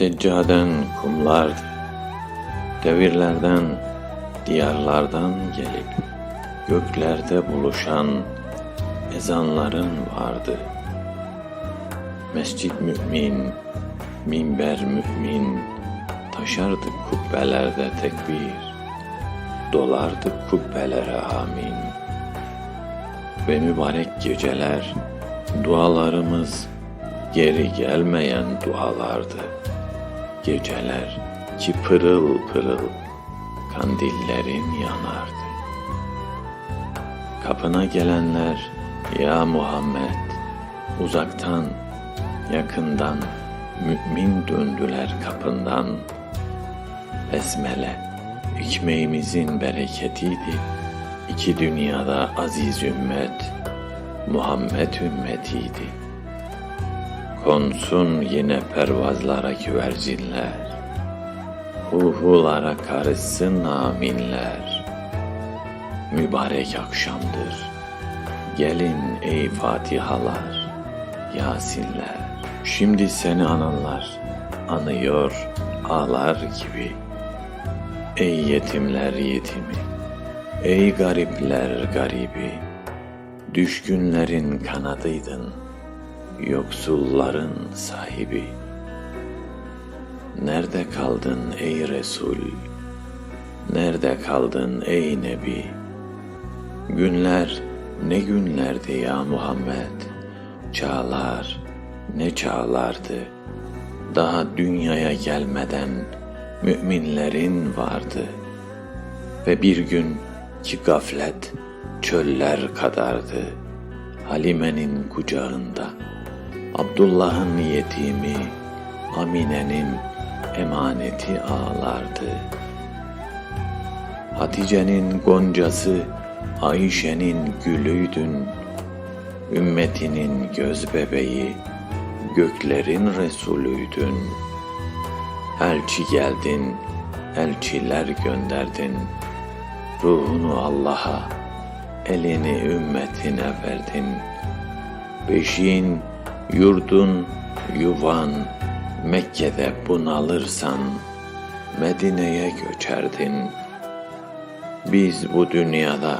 Seccaden kumlardı. Devirlerden, diyarlardan gelip göklerde buluşan ezanların vardı. Mescid mümin, minber mümin, taşardık kubbelerde tekbir, dolardık kubbelere amin. Ve mübarek geceler, dualarımız geri gelmeyen dualardı. Geceler ki pırıl pırıl kandillerin yanardı. Kapına gelenler ya Muhammed uzaktan yakından mümin döndüler kapından. Besmele ekmeğimizin bereketiydi. İki dünyada aziz ümmet Muhammed ümmetiydi. Konsun yine pervazlara güvercinler, Huhulara karışsın aminler. Mübarek akşamdır, gelin ey Fatihalar, Yasinler. Şimdi seni ananlar, anıyor ağlar gibi. Ey yetimler yetimi, ey garipler garibi, düşkünlerin kanadıydın.'' Yoksulların sahibi. Nerede kaldın ey Resul? Nerede kaldın ey Nebi? Günler ne günlerdi ya Muhammed? Çağlar ne çağlardı? Daha dünyaya gelmeden müminlerin vardı. Ve bir gün ki gaflet çöller kadardı. Halime'nin kucağında.'' Abdullah'ın yetimi, Amine'nin emaneti ağlardı. Hatice'nin goncası, Ayşe'nin gülüydün. Ümmetinin göz bebeği, göklerin Resulüydün. Elçi geldin, elçiler gönderdin. Ruhunu Allah'a, elini ümmetine verdin. Beşiğin Yurdun, yuvan, Mekke'de bunalırsan, Medine'ye göçerdin. Biz bu dünyada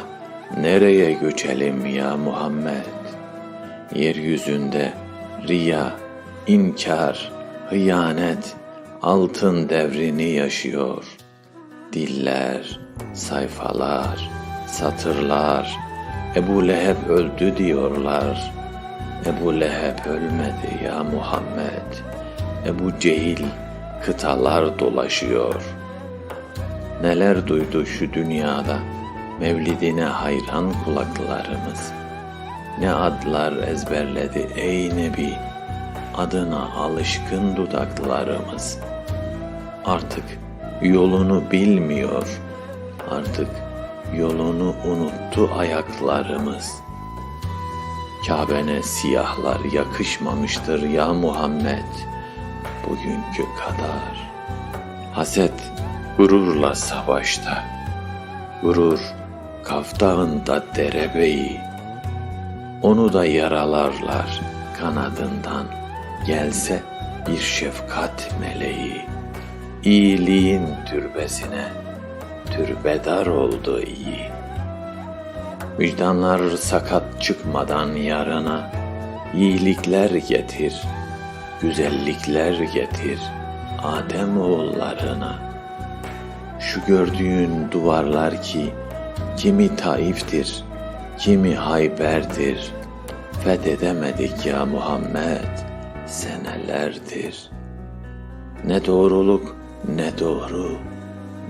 nereye göçelim ya Muhammed? Yeryüzünde riya, inkar, hıyanet, altın devrini yaşıyor. Diller, sayfalar, satırlar, Ebu Leheb öldü diyorlar.'' Ebu Leheb ölmedi ya Muhammed. Ebu Cehil kıtalar dolaşıyor. Neler duydu şu dünyada mevlidine hayran kulaklarımız. Ne adlar ezberledi ey Nebi, adına alışkın dudaklarımız. Artık yolunu bilmiyor, artık yolunu unuttu ayaklarımız.'' Kabe'ne siyahlar yakışmamıştır ya Muhammed bugünkü kadar. Haset gururla savaşta, gurur Kaf Dağı'nda derebeyi, onu da yaralarlar kanadından, gelse bir şefkat meleği. İyiliğin türbesine türbedar oldu iyi.'' Vicdanlar sakat çıkmadan yarına iyilikler getir, güzellikler getir Adem oğullarına. Şu gördüğün duvarlar ki kimi Taif'tir, kimi Hayber'dir. Fethedemedik ya Muhammed senelerdir. Ne doğruluk ne doğru,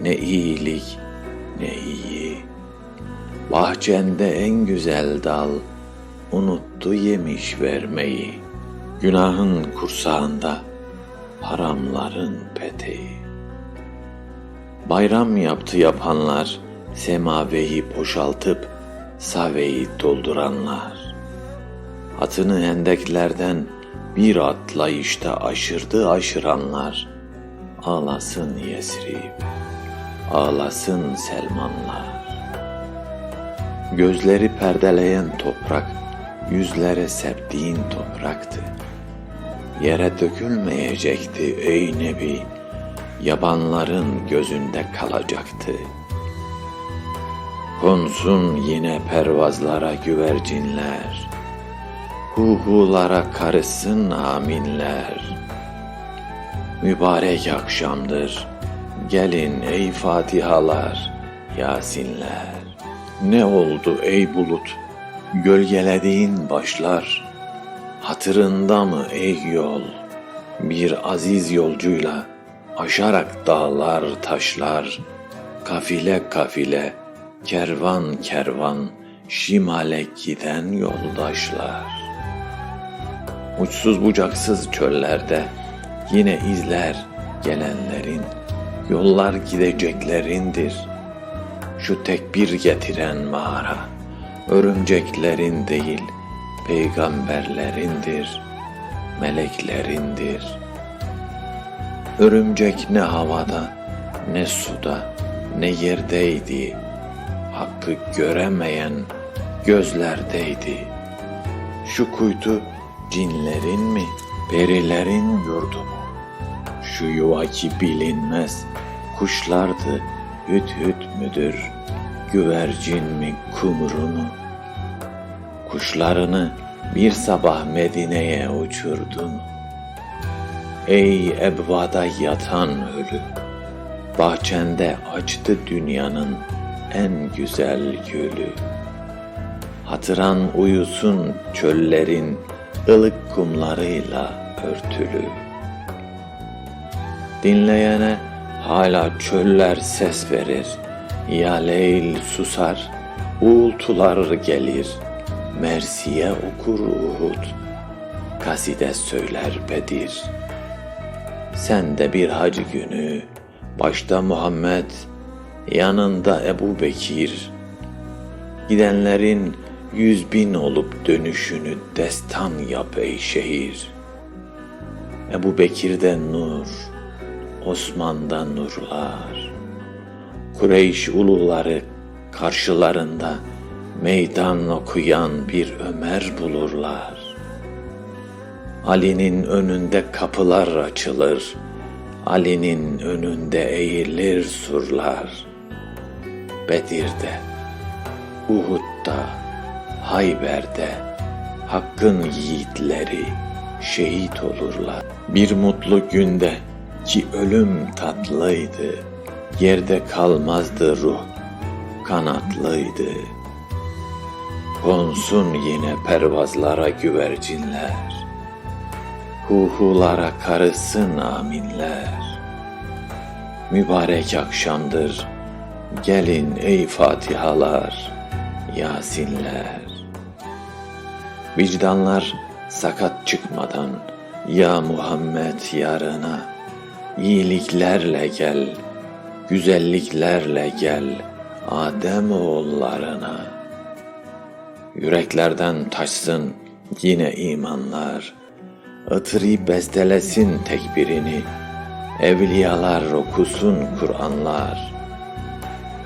ne iyilik ne iyi. Bahçende en güzel dal unuttu yemiş vermeyi. Günahın kursağında haramların peteği. Bayram yaptı yapanlar, semaveyi boşaltıp saveyi dolduranlar. Atını hendeklerden bir atlayışta aşırdı aşıranlar. Ağlasın Yesrib, ağlasın Selmanlar. Gözleri perdeleyen toprak, yüzlere serptiğin topraktı. yere dökülmeyecekti ey Nebi. Yabanların gözünde kalacaktı. Konsun yine pervazlara güvercinler. Huhulara karışsın aminler. Mübarek akşamdır. Gelin ey Fatihalar, Yasinler. Ne oldu ey bulut? Gölgelediğin başlar. Hatırında mı ey yol? Bir aziz yolcuyla aşarak dağlar, taşlar, kafile kafile, kervan kervan, şimale giden yoldaşlar. Uçsuz bucaksız çöllerde yine izler gelenlerin, yollar gideceklerindir. Şu tekbir getiren mağara, örümceklerin değil, peygamberlerindir, meleklerindir. Örümcek ne havada, ne suda, ne yerdeydi. Hakkı göremeyen gözlerdeydi. Şu kuytu cinlerin mi, perilerin yurdu mu? Şu yuva ki bilinmez, kuşlardı, hüt hüt müdür, güvercin mi, kumru mu? Kuşlarını bir sabah Medine'ye uçurdu? Ey ebvada yatan ölü, bahçende açtı dünyanın en güzel gülü. Hatıran uyusun çöllerin ılık kumlarıyla örtülü. Dinleyene hala çöller ses verir. Ya leyl susar, uğultular gelir. Mersiye okur Uhud, kaside söyler Bedir. Sen de bir hacı günü, başta Muhammed, yanında Ebu Bekir. Gidenlerin yüz bin olup dönüşünü destan yap ey şehir. Ebu Bekir'den nur, Osman'dan nurlar. Kureyş uluları karşılarında meydan okuyan bir Ömer bulurlar. Ali'nin önünde kapılar açılır. Ali'nin önünde eğilir surlar. Bedir'de, Uhud'da, Hayber'de Hakk'ın yiğitleri şehit olurlar. Bir mutlu günde ki ölüm tatlıydı. Yerde kalmazdı ruh, kanatlıydı. Konsun yine pervazlara güvercinler. Huhulara karışsın aminler. Mübarek akşamdır. Gelin ey Fatihalar, Yasinler. Vicdanlar sakat çıkmadan ya Muhammed yarına iyiliklerle gel, güzelliklerle gel Adem oğullarına. Yüreklerden taşsın yine imanlar, ıtri bestelesin tekbirini, evliyalar okusun Kur'anlar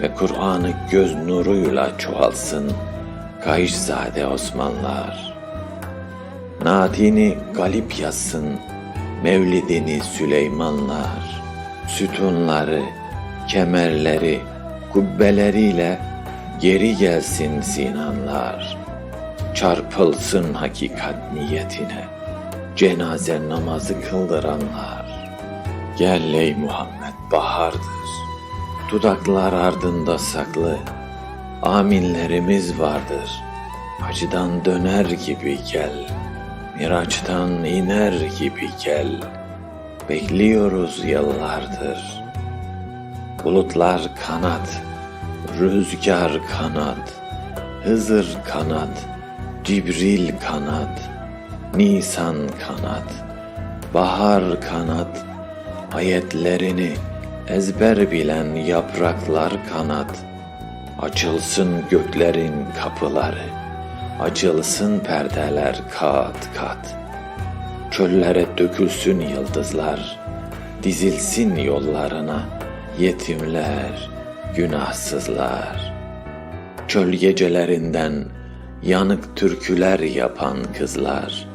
ve Kur'an'ı göz nuruyla çoğalsın Kayışzade Osmanlar. Natini galip yazsın, Mevlidini Süleymanlar, sütunları, kemerleri, kubbeleriyle geri gelsin Sinanlar. Çarpılsın hakikat niyetine, cenaze namazı kıldıranlar. Gel ey Muhammed bahardır, dudaklar ardında saklı, aminlerimiz vardır. Acıdan döner gibi gel, Miraçtan iner gibi gel. Bekliyoruz yıllardır. Bulutlar kanat, rüzgar kanat, Hızır kanat, Cibril kanat, Nisan kanat, bahar kanat, ayetlerini ezber bilen yapraklar kanat. Açılsın göklerin kapıları, açılsın perdeler kat kat. Çöllere dökülsün yıldızlar, dizilsin yollarına yetimler, günahsızlar. Çöl gecelerinden yanık türküler yapan kızlar,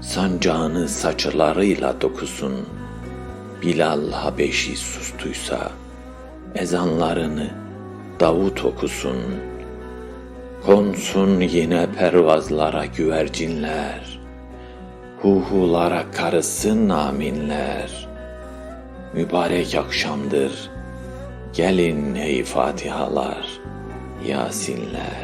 sancağını saçlarıyla dokusun. Bilal Habeşi sustuysa, ezanlarını Davut okusun. Konsun yine pervazlara güvercinler, huhulara karısın aminler. Mübarek akşamdır, gelin ey Fatihalar, Yasinler.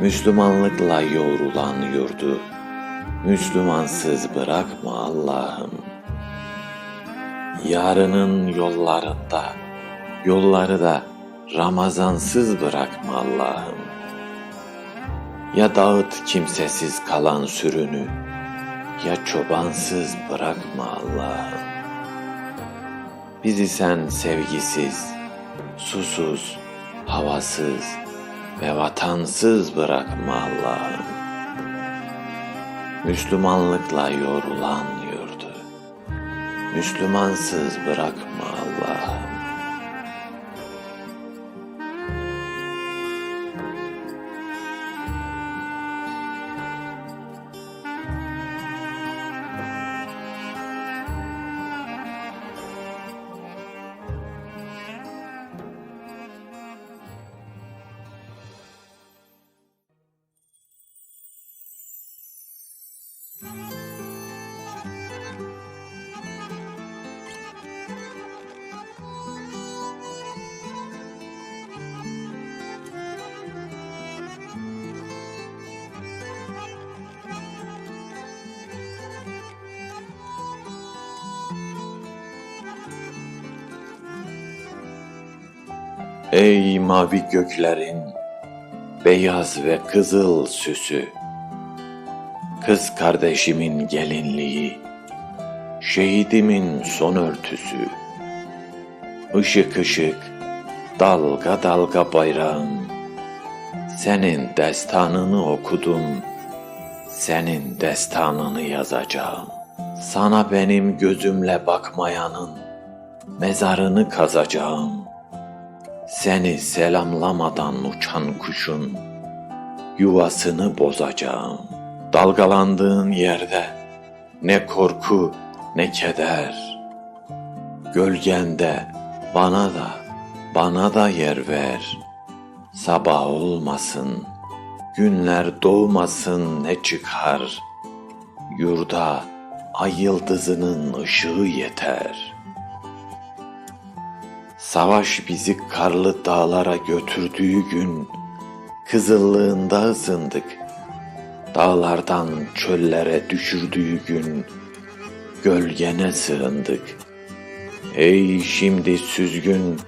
Müslümanlıkla yoğrulan yurdu, Müslümansız bırakma Allah'ım. Yarının yollarında, yolları da Ramazansız bırakma Allah'ım. Ya dağıt kimsesiz kalan sürünü, ya çobansız bırakma Allah'ım. Bizi sen sevgisiz, susuz, havasız, ve vatansız bırakma Allah'ım. Müslümanlıkla yorulan yurdu, Müslümansız bırakma mavi göklerin beyaz ve kızıl süsü, kız kardeşimin gelinliği, şehidimin son örtüsü, ışık ışık, dalga dalga bayrağım, senin destanını okudum, senin destanını yazacağım. Sana benim gözümle bakmayanın mezarını kazacağım.'' Seni selamlamadan uçan kuşun yuvasını bozacağım. Dalgalandığın yerde ne korku ne keder. Gölgende bana da bana da yer ver. Sabah olmasın, günler doğmasın ne çıkar. Yurda ay yıldızının ışığı yeter. Savaş bizi karlı dağlara götürdüğü gün kızıllığında ısındık. Dağlardan çöllere düşürdüğü gün gölgene sığındık. Ey şimdi süzgün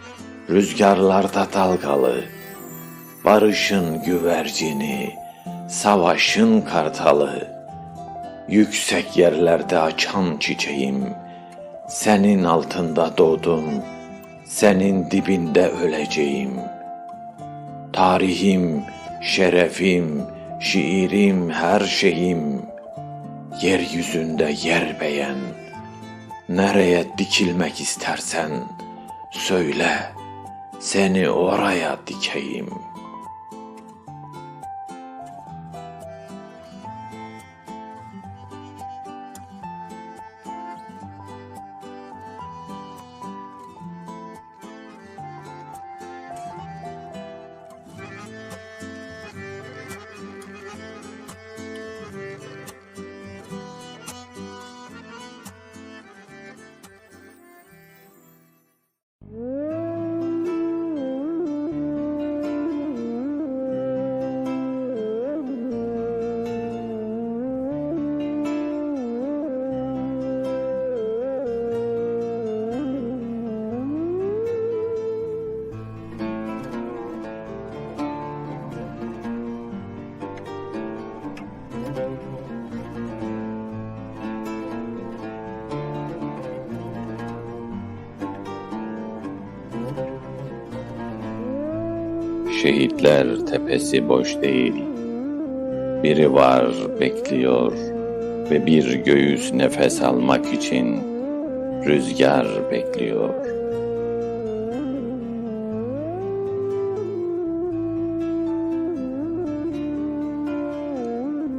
rüzgarlarda dalgalı, barışın güvercini, savaşın kartalı, yüksek yerlerde açan çiçeğim, senin altında doğdum, senin dibinde öleceğim. Tarihim, şerefim, şiirim, her şeyim, yeryüzünde yer beğen. Nereye dikilmek istersen söyle, seni oraya dikeyim. Şehitler tepesi boş değil. Biri var bekliyor ve bir göğüs nefes almak için rüzgar bekliyor.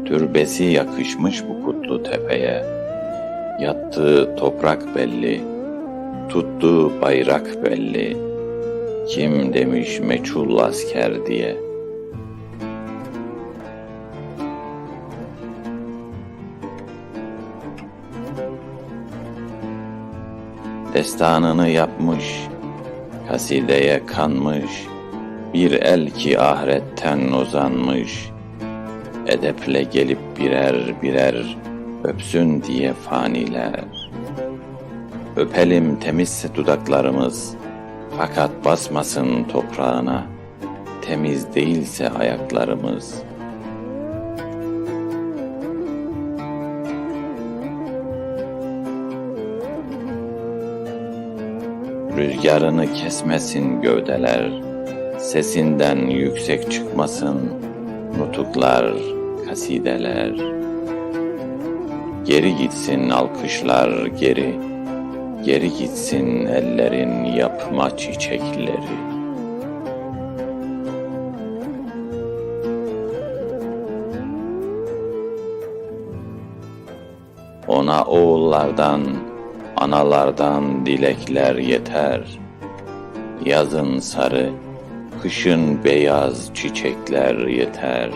Türbesi yakışmış bu kutlu tepeye. Yattığı toprak belli, tuttuğu bayrak belli. Kim demiş meçhul asker diye. Destanını yapmış, kasideye kanmış, bir el ki ahiretten uzanmış, edeple gelip birer birer öpsün diye faniler. Öpelim temizse dudaklarımız, fakat basmasın toprağına, temiz değilse ayaklarımız. Rüzgarını kesmesin gövdeler, sesinden yüksek çıkmasın nutuklar, kasideler. Geri gitsin alkışlar geri, geri gitsin ellerin yapma çiçekleri. Ona oğullardan, analardan dilekler yeter. Yazın sarı, kışın beyaz çiçekler yeter.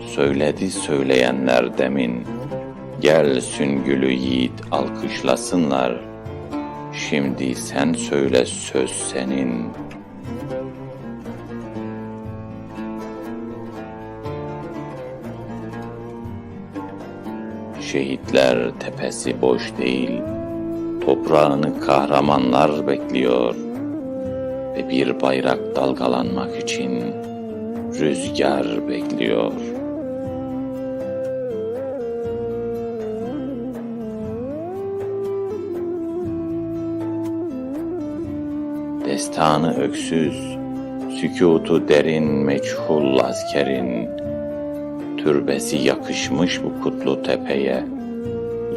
Söyledi söyleyenler demin, gel süngülü yiğit alkışlasınlar. Şimdi sen söyle söz senin. Şehitler tepesi boş değil, toprağını kahramanlar bekliyor ve bir bayrak dalgalanmak için rüzgar bekliyor. Destanı öksüz, sükutu derin meçhul askerin, türbesi yakışmış bu kutlu tepeye,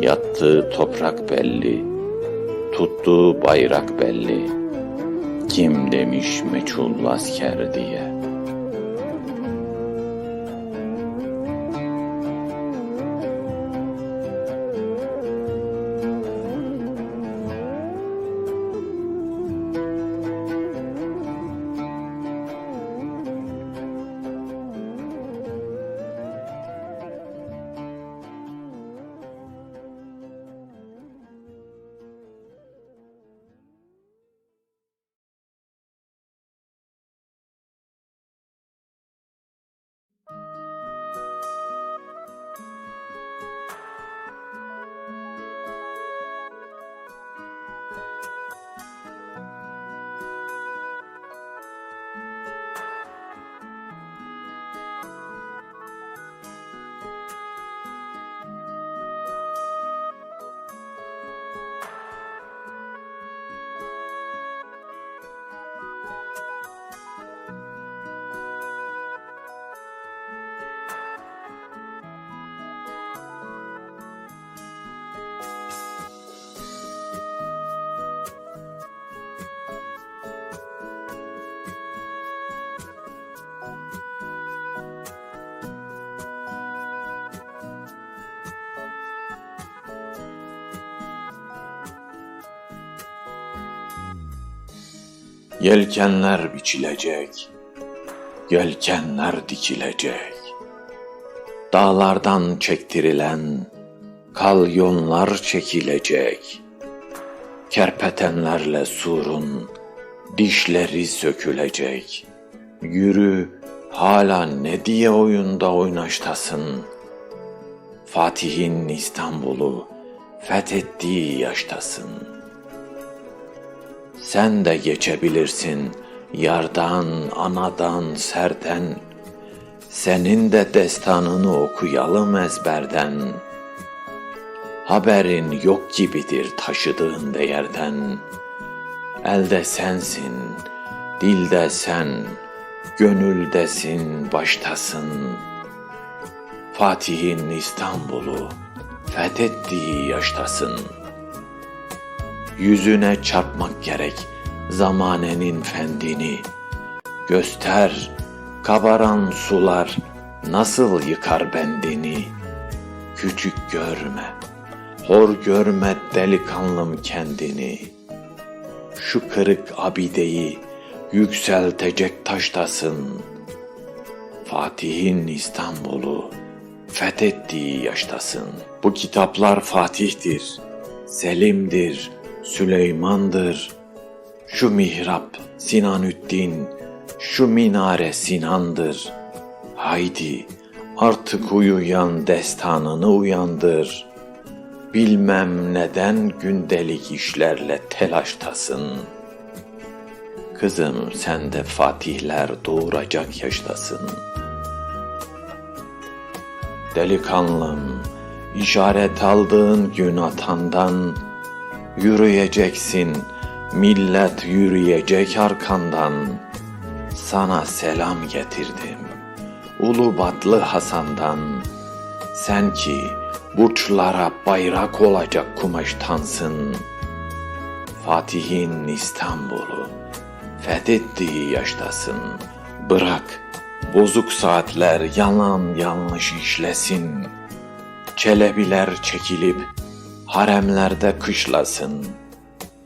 yattığı toprak belli, tuttuğu bayrak belli, kim demiş meçhul asker diye. Yelkenler biçilecek, yelkenler dikilecek. Dağlardan çektirilen kalyonlar çekilecek. Kerpetenlerle surun dişleri sökülecek. Yürü hala ne diye oyunda oynaştasın. Fatih'in İstanbul'u fethettiği yaştasın. Sen de geçebilirsin yardan, anadan, serden. Senin de destanını okuyalım ezberden. Haberin yok gibidir taşıdığın değerden. Elde sensin, dilde sen, gönüldesin, baştasın. Fatih'in İstanbul'u fethettiği yaştasın. Yüzüne çarpmak gerek zamanenin fendini. Göster kabaran sular nasıl yıkar bendini. Küçük görme, hor görme delikanlım kendini. Şu kırık abideyi yükseltecek taştasın. Fatih'in İstanbul'u fethettiği yaştasın. Bu kitaplar Fatih'tir, Selim'dir, Süleyman'dır. Şu mihrap Sinanüddin, şu minare Sinan'dır. Haydi artık uyuyan destanını uyandır. Bilmem neden gündelik işlerle telaştasın. Kızım sen de fatihler doğuracak yaştasın. Delikanlım, işaret aldığın gün atandan, yürüyeceksin, millet yürüyecek arkandan. Sana selam getirdim, Ulubatlı Hasan'dan. Sen ki burçlara bayrak olacak kumaştansın. Fatih'in İstanbul'u fethettiği yaştasın. Bırak bozuk saatler yalan yanlış işlesin. Çelebiler çekilip haremlerde kışlasın.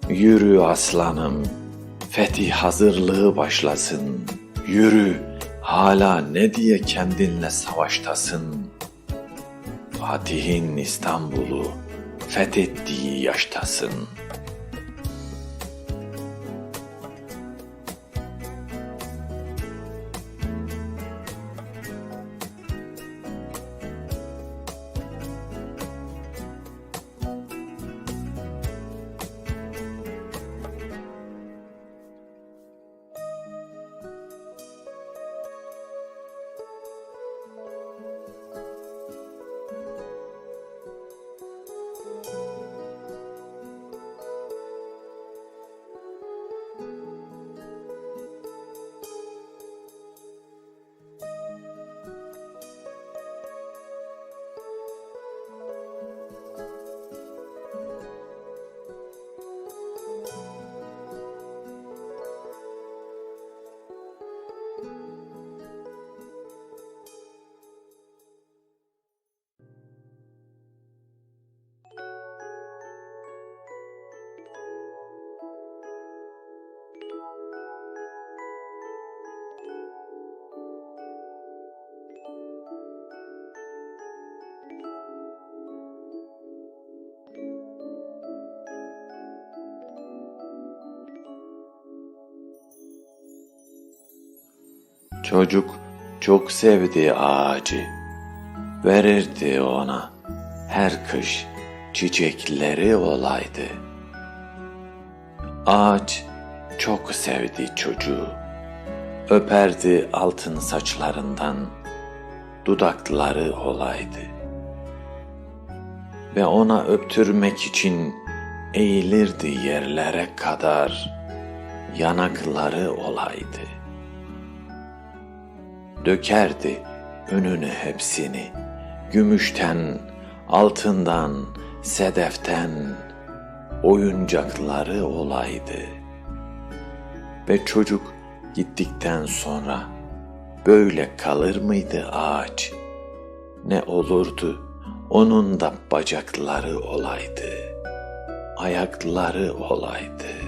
Yürü aslanım, fetih hazırlığı başlasın. Yürü, hala ne diye kendinle savaştasın. Fatih'in İstanbul'u fethettiği yaştasın. Çocuk çok sevdi ağacı. Verirdi ona her kış çiçekleri olaydı. Ağaç çok sevdi çocuğu. Öperdi altın saçlarından dudakları olaydı. Ve ona öptürmek için eğilirdi yerlere kadar yanakları olaydı.'' Dökerdi önüne hepsini. Gümüşten, altından, sedeften oyuncakları olaydı. Ve çocuk gittikten sonra böyle kalır mıydı ağaç? Ne olurdu onun da bacakları olaydı, ayakları olaydı.